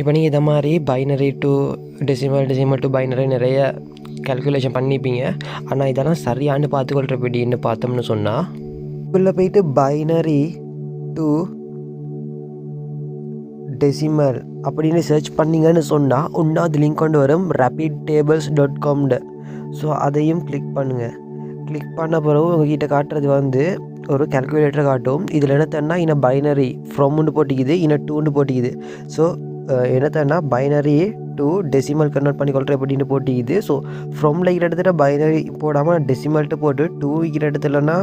இப்போ நீங்கள் இதை மாதிரி binary to decimal decimal to binary நிறைய கேல்குலேஷன் பண்ணிப்பீங்க. ஆனால் இதெல்லாம் சரியானு பார்த்துக்கொள்கிற பிடின்னு பார்த்தோம்னு சொன்னால் உள்ள போயிட்டு பைனரி டு டெசிமல் அப்படின்னு சர்ச் பண்ணீங்கன்னு சொன்னால் ஒன்றாவது லிங்க் கொண்டு வரும் ரேபிட் டேபிள்ஸ் டாட் காம்டு ஸோ அதையும் கிளிக் பண்ணுங்கள் கிளிக் பண்ண பிறகு உங்ககிட்ட காட்டுறது வந்து ஒரு கேல்குலேட்டர் காட்டும். இதில் என்ன என்னத்தன்னா இன்னும் பைனரி ஃப்ரம்னு போட்டிக்குது இன்னும் டூன்னு போட்டிக்குது. ஸோ என்னத்தன்னா பைனரி டு டெசிமல் கன்வெர்ட் பண்ணி கொள்கிற அப்படின்னு போட்டிக்குது. ஸோ ஃப்ரம்ல இருக்கிற இடத்துல பைனரி போடாமல் டெசிமல்ட்டு போட்டு டூ இருக்கிற இடத்துலனா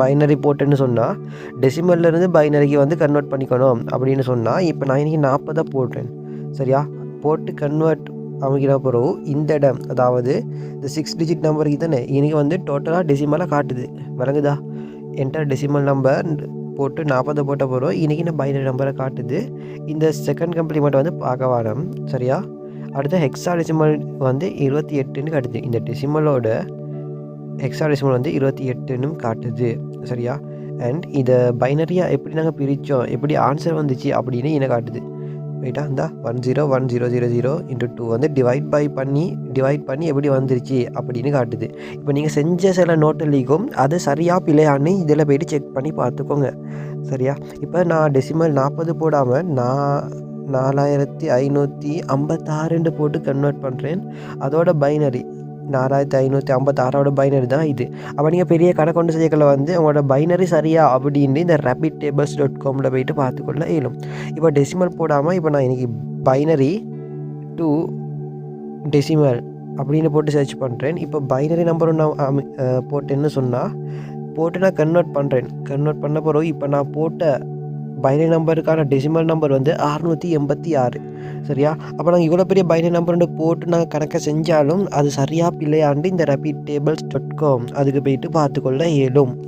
பைனரி போட்டுன்னு சொன்னால் டெசிமல்லேருந்து பைனரிக்கு வந்து கன்வெர்ட் பண்ணிக்கணும் அப்படின்னு சொன்னால் இப்போ நான் இன்றைக்கி நாற்பதாக போட்டேன். சரியா? போட்டு கன்வெர்ட் அமைக்கிற பிறகு இந்த இடம். அதாவது இந்த சிக்ஸ் டிஜிட் நம்பருக்கு தானே இன்றைக்கி வந்து டோட்டலாக டெசிமலாக காட்டுது. விளங்குதா? என்டர் டெசிமல் நம்பர் போட்டு நாற்பதை போட்ட பிறகு இன்றைக்கி நான் பைனரி நம்பரை காட்டுது. இந்த செகண்ட் கம்ப்ளிமெண்ட் வந்து பார்க்க வரோம் சரியா? அடுத்து ஹெக்ஸா டெசிமல் வந்து இருபத்தி எட்டுன்னு காட்டுது. இந்த டெசிமலோட ஹெக்ஸா டெசிமல் வந்து இருபத்தி எட்டுன்னு காட்டுது. சரியா? அண்ட் இதை பைனரியாக எப்படி நாங்கள் பிரித்தோம் எப்படி ஆன்சர் வந்துச்சு? அப்படின்னு என்ன காட்டுது. ரைட்டா இந்த one zero one zero zero zero into two வந்து டிவைட் பை பண்ணி டிவைட் பண்ணி எப்படி வந்துருச்சு அப்படின்னு காட்டுது. இப்போ நீங்கள் செஞ்ச சில நோட்டலிக்கும் அது சரியாக பிள்ளையான்னு இதில் போயிட்டு செக் பண்ணி பார்த்துக்கோங்க. சரியா? இப்போ நான் டெசிமல் நாற்பது போடாமல் நான் நாலாயிரத்தி ஐநூற்றி ஐம்பத்தாறுன்னு போட்டு கன்வெர்ட் பண்ணுறேன் அதோட பைனரி நாலாயிரத்தி ஐநூற்றி ஐம்பத்தாறோட பைனரி தான் இது. அப்போ நீங்கள் பெரிய கணக்கொண்டு செய்யக்கல வந்து உங்களோட பைனரி சரியா அப்படின்னு இந்த ரேபிட் டேபிள்ஸ் டாட் காமில் போயிட்டு பார்த்துக்கொள்ள இயலும். இப்போ டெசிமல் போடாமல் இப்போ நான் இன்றைக்கி பைனரி டூ டெசிமல் அப்படின்னு போட்டு சர்ச் பண்ணுறேன் இப்போ பைனரி நம்பரும் நான் அமி- போட்டேன்னு சொன்னால் போட்டு நான் கன்வெர்ட் பண்ணுறேன் கன்வெர்ட் பண்ண பிறகு இப்போ நான் போட்ட பைனரி நம்பருக்கான டெசிமல் நம்பர் வந்து அறுநூற்றி எண்பத்தி ஆறு. சரியா? அப்போ நாங்கள் இவ்வளோ பெரிய பைனரி நம்பர்னு போட்டு நாங்கள் கணக்கை செஞ்சாலும் அது சரியாக பிள்ளையாண்டு இந்த ரேபிட் டேபிள்ஸ் டாட் காம் அதுக்கு போயிட்டு பார்த்துக்கொள்ள இயலும்.